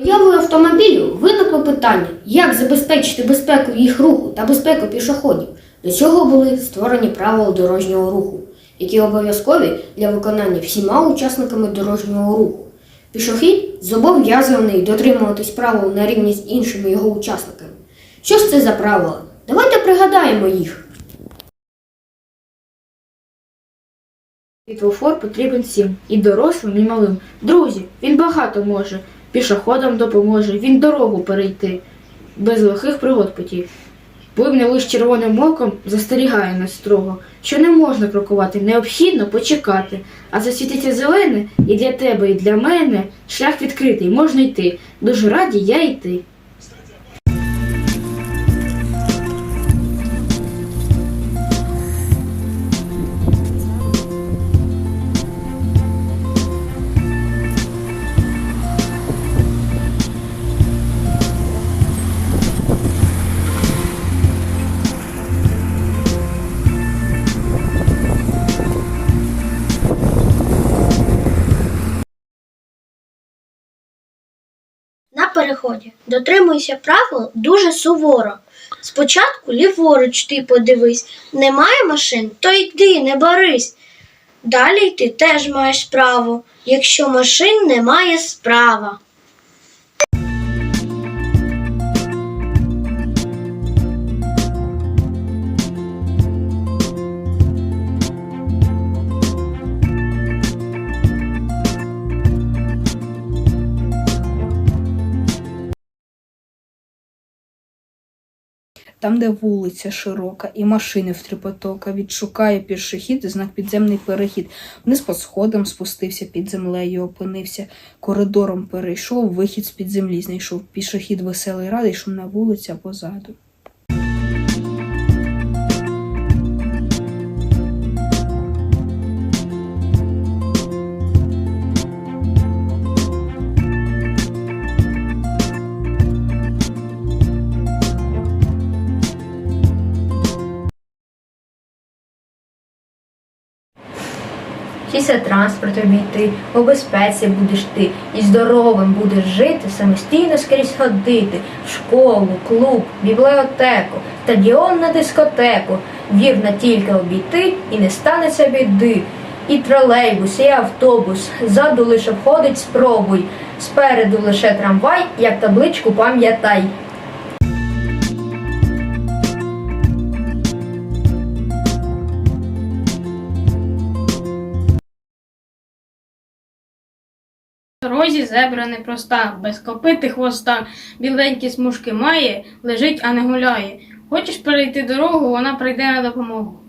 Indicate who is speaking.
Speaker 1: Появою автомобілю виникло питання, як забезпечити безпеку їх руху та безпеку пішоходів. До цього були створені правила дорожнього руху, які обов'язкові для виконання всіма учасниками дорожнього руху. Пішохід зобов'язаний дотримуватись правил на рівні з іншими його учасниками. Що ж це за правила? Давайте пригадаємо їх.
Speaker 2: Світлофор потрібен всім, і дорослим, і малим. Друзі, він багато може, пішоходам допоможе, він дорогу перейти, без лихих пригод потів. Блимне лиш червоним оком застерігає нас строго, що не можна крокувати, необхідно почекати. А засвітиться зелене і для тебе, і для мене шлях відкритий, можна йти. Дуже раді я йти.
Speaker 3: Переході дотримуйся правил дуже суворо. Спочатку ліворуч ти подивись, немає машин, то йди, не борись. Далі ти теж маєш право, якщо машин немає справа.
Speaker 4: Там, де вулиця широка і машини в три потока, відшукає пішохід знак підземний перехід. Вниз по сходам спустився під землею, опинився, коридором перейшов, вихід з під землі знайшов. Пішохід веселий радий, шумна вулиця позаду.
Speaker 5: Сіся транспорт обійти, у безпеці будеш ти, і здоровим будеш жити, самостійно скрізь ходити, в школу, клуб, бібліотеку, стадіон на дискотеку. Вірно тільки обійти і не станеться біди. І тролейбус, і автобус, ззаду лише входить, спробуй, спереду лише трамвай, як табличку пам'ятай.
Speaker 6: Дорозі зебра непроста, без копити хвоста, біленькі смужки має, лежить, а не гуляє. Хочеш перейти дорогу, вона прийде на допомогу.